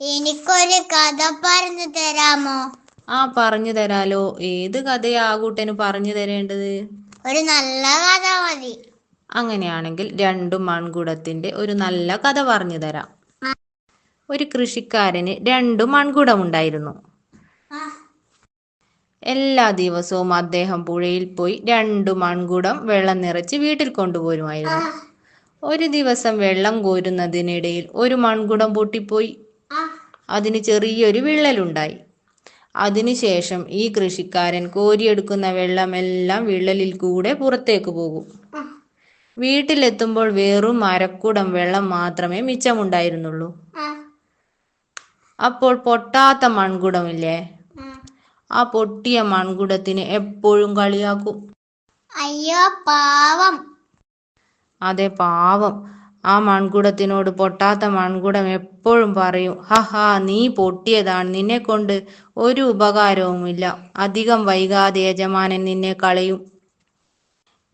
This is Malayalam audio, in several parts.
എനിക്കൊരു കഥ പറഞ്ഞു തരാമോ? ആ പറഞ്ഞു തരാലോ. ഏത് കഥയാ ആ കൂട്ടന് പറഞ്ഞു തരേണ്ടത്? ഒരു നല്ല കഥ മതി. അങ്ങനെയാണെങ്കിൽ രണ്ടു മൺകുടത്തിന്റെ ഒരു നല്ല കഥ പറഞ്ഞു തരാം. ഒരു കൃഷിക്കാരന് രണ്ടു മൺകുടമുണ്ടായിരുന്നു. എല്ലാ ദിവസവും അദ്ദേഹം പുഴയിൽ പോയി രണ്ടു മൺകുടം വെള്ളം നിറച്ച് വീട്ടിൽ കൊണ്ടുപോരുമായിരുന്നു. ഒരു ദിവസം വെള്ളം കോരുന്നതിനിടയിൽ ഒരു മൺകുടം പൊട്ടിപ്പോയി. അതിന് ചെറിയൊരു വിള്ളലുണ്ടായി. അതിനുശേഷം ഈ കൃഷിക്കാരൻ കോരിയെടുക്കുന്ന വെള്ളമെല്ലാം വിള്ളലിൽ കൂടെ പുറത്തേക്ക് പോകും. വീട്ടിലെത്തുമ്പോൾ വെറും അരക്കുടം വെള്ളം മാത്രമേ മിച്ചമുണ്ടായിരുന്നുള്ളൂ. അപ്പോൾ പൊട്ടാത്ത മൺകുടമില്ലേ. ആ പൊട്ടിയ മൺകുടത്തിന് എപ്പോഴും കളിയാക്കും. അയ്യോ പാവം. അതെ പാവം. ആ മൺകുടത്തിനോട് പൊട്ടാത്ത മൺകുടം എപ്പോഴും പറയും ഹഹാ നീ പൊട്ടിയതാണ്. നിന്നെ കൊണ്ട് ഒരു ഉപകാരവുമില്ല. അധികം വൈകാതെ യജമാനൻ നിന്നെ കളയും.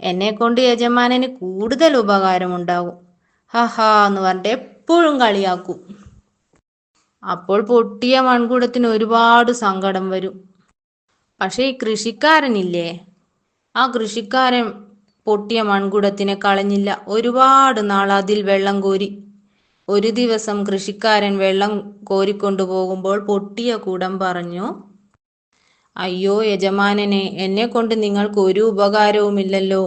എന്നെ കൊണ്ട് യജമാനന് കൂടുതൽ ഉപകാരമുണ്ടാകും. ഹഹാ എന്ന് പറഞ്ഞിട്ട് എപ്പോഴും കളിയാക്കും. അപ്പോൾ പൊട്ടിയ മൺകുടത്തിന് ഒരുപാട് സങ്കടം വരും. പക്ഷെ ഈ കൃഷിക്കാരനില്ലേ? ആ കൃഷിക്കാരൻ പൊട്ടിയ മൺകുടത്തിനെ കളഞ്ഞില്ല. ഒരുപാട് നാൾ അതിൽ വെള്ളം കോരി. ഒരു ദിവസം കൃഷിക്കാരൻ വെള്ളം കോരിക്കൊണ്ടുപോകുമ്പോൾ പൊട്ടിയ കൂടം പറഞ്ഞു അയ്യോ യജമാനനെ എന്നെ കൊണ്ട് നിങ്ങൾക്ക് ഒരു ഉപകാരവുമില്ലല്ലോ.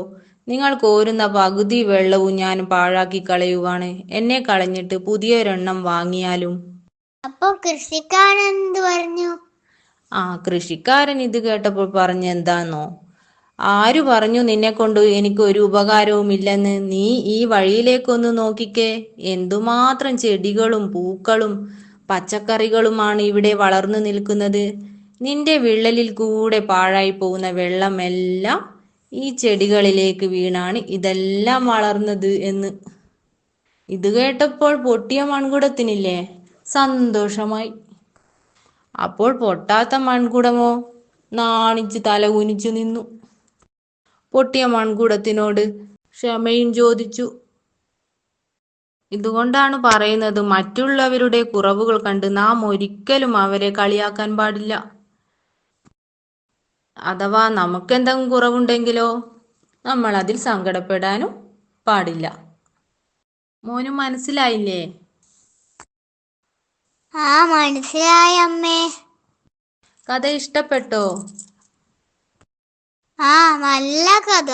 നിങ്ങൾ കോരുന്ന പകുതി വെള്ളവും ഞാൻ പാഴാക്കി കളയുവാണ്. എന്നെ കളഞ്ഞിട്ട് പുതിയൊരെണ്ണം വാങ്ങിയാലും. അപ്പൊ കൃഷിക്കാരൻ എന്ത് പറഞ്ഞു? ആ കൃഷിക്കാരൻ ഇത് കേട്ടപ്പോൾ പറഞ്ഞു എന്താന്നോ? ആരു പറഞ്ഞു നിന്നെ കൊണ്ട് എനിക്ക് ഒരു ഉപകാരവുമില്ലെന്ന് നീ ഈ വഴിയിലേക്കൊന്ന് നോക്കിക്കേ. എന്തുമാത്രം ചെടികളും പൂക്കളും പച്ചക്കറികളുമാണ് ഇവിടെ വളർന്നു നിൽക്കുന്നത്. നിന്റെ വിള്ളലിൽ കൂടെ പാഴായി പോകുന്ന വെള്ളമെല്ലാം ഈ ചെടികളിലേക്ക് വീണാണ് ഇതെല്ലാം വളർന്നത് എന്ന്. ഇത് കേട്ടപ്പോൾ പൊട്ടിയ മൺകുടത്തിനില്ലേ? സന്തോഷമായി. അപ്പോൾ പൊട്ടാത്ത മൺകുടമോ? നാണിച്ച് തല കുനിച്ചു നിന്നു. പൊട്ടിയ മൺകുടത്തിനോട് ക്ഷമയും ചോദിച്ചു. ഇതുകൊണ്ടാണ് പറയുന്നത് മറ്റുള്ളവരുടെ കുറവുകൾ കണ്ട് നാം ഒരിക്കലും അവരെ കളിയാക്കാൻ പാടില്ല. അഥവാ നമുക്കെന്തെങ്കിലും കുറവുണ്ടെങ്കിലോ നമ്മൾ അതിൽ സങ്കടപ്പെടാനും പാടില്ല. മോനും മനസ്സിലായില്ലേ? ആ മനസ്സിലായി അമ്മേ. കഥ ഇഷ്ടപ്പെട്ടോ? ആ നല്ല കഥ.